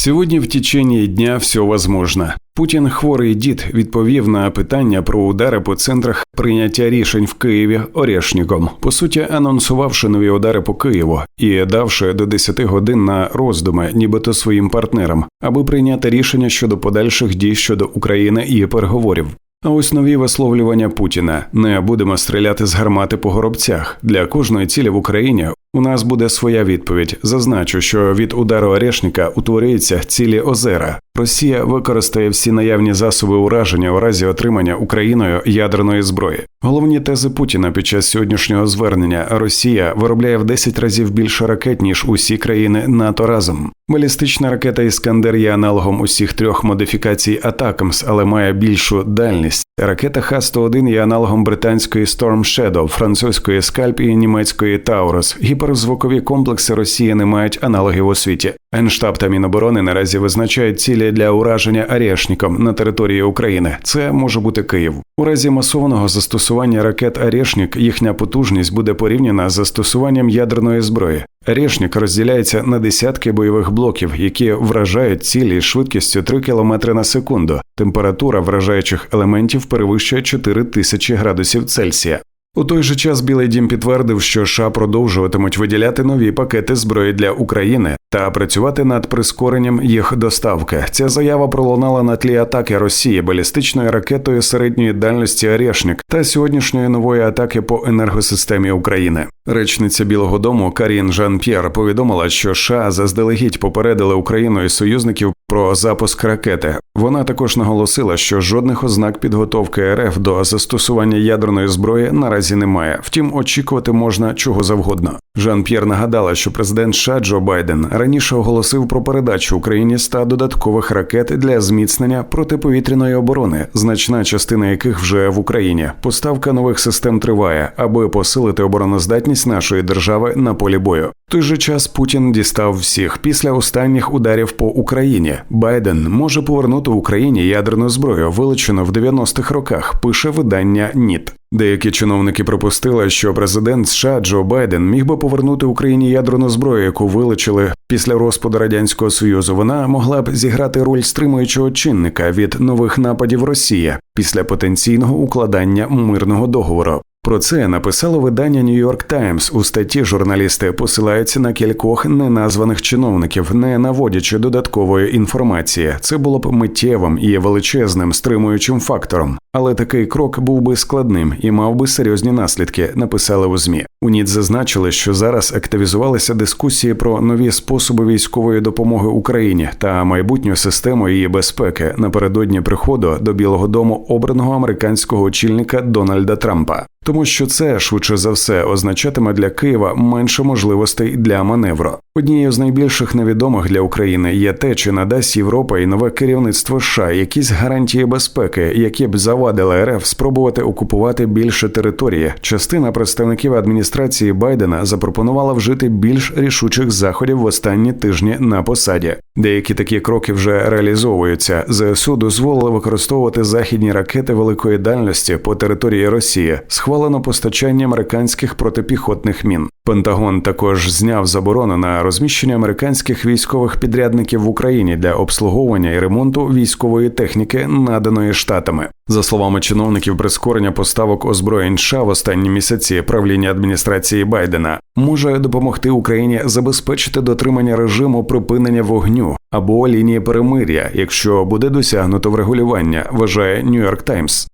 Сегодня в течение дня все возможно. Путін, хворий дід, відповів на питання про удари по центрах прийняття рішень в Києві Орешніком, по суті, анонсувавши нові удари по Києву і давши до 10 годин на роздуми, нібито своїм партнерам, аби прийняти рішення щодо подальших дій щодо України і переговорів. А ось нові висловлювання Путіна не будемо стріляти з гармати по горобцях для кожної цілі в Україні. У нас буде своя відповідь. Зазначу, що від удару Орешника утворюються цілі озера. Росія використає всі наявні засоби ураження у разі отримання Україною ядерної зброї. Головні тези Путіна під час сьогоднішнього звернення Росія виробляє в 10 разів більше ракет ніж усі країни НАТО разом. Балістична ракета Іскандер є аналогом усіх трьох модифікацій Атакамс, але має більшу дальність. Ракета Х-101 є аналогом британської Storm Shadow, французької Скальп і німецької Таурус. Гіперзвукові комплекси Росії не мають аналогів у світі. Генштаб та Міноборони наразі визначають цілі для ураження Арешніком на території України. Це може бути Київ. У разі масованого застосування ракет Арешнік їхня потужність буде порівняна з застосуванням ядерної зброї. Рішник розділяється на десятки бойових блоків, які вражають цілі швидкістю 3 км на секунду. Температура вражаючих елементів перевищує 4000 градусів Цельсія. У той же час Білий Дім підтвердив, що США продовжуватимуть виділяти нові пакети зброї для України та працювати над прискоренням їх доставки. Ця заява пролунала на тлі атаки Росії балістичною ракетою середньої дальності «Орешник» та сьогоднішньої нової атаки по енергосистемі України. Речниця Білого Дому Карін Жан П'єр повідомила, що США заздалегідь попередили Україну і союзників про запуск ракети. Вона також наголосила, що жодних ознак підготовки РФ до застосування ядерної зброї наразі немає. Втім, очікувати можна чого завгодно. Жан П'єр нагадала, що президент США Джо Байден раніше оголосив про передачу Україні ста додаткових ракет для зміцнення протиповітряної оборони, значна частина яких вже в Україні. Поставка нових систем триває, аби посилити обороноздатність нашої держави на полі бою. Той же час Путін дістав всіх після останніх ударів по Україні. Байден може повернути Україні ядерну зброю, вилучену в 90-х роках. Пише видання НІТ. Деякі чиновники припустили, що президент США Джо Байден міг би повернути Україні ядерну зброю, яку вилучили після розпаду радянського союзу. Вона могла б зіграти роль стримуючого чинника від нових нападів Росії після потенційного укладання мирного договору. Про це написало видання York Times. У статті журналісти посилаються на кількох неназваних чиновників, не наводячи додаткової інформації. Це було б миттєвим і величезним стримуючим фактором. Але такий крок був би складним і мав би серйозні наслідки. Написали у змі. У НІД зазначили, що зараз активізувалися дискусії про нові способи військової допомоги Україні та майбутню систему її безпеки напередодні приходу до Білого Дому обраного американського очільника Дональда Трампа тому що це швидше за все означатиме для Києва менше можливостей для маневру. Однією з найбільших невідомих для України є те, чи надасть Європа і нове керівництво США якісь гарантії безпеки, які б завадили РФ спробувати окупувати більше території. Частина представників адміністрації Байдена запропонувала вжити більш рішучих заходів в останні тижні на посаді. Деякі такі кроки вже реалізовуються. ЗСУ дозволили використовувати західні ракети великої дальності по території Росії. Схвалено постачання американських протипіхотних мін. Пентагон також зняв заборону на розміщення американських військових підрядників в Україні для обслуговування і ремонту військової техніки, наданої штатами. За словами чиновників, прискорення поставок озброєнь США в останні місяці правління адміністрації Байдена може допомогти Україні забезпечити дотримання режиму припинення вогню або лінії перемир'я, якщо буде досягнуто врегулювання, вважає York Times.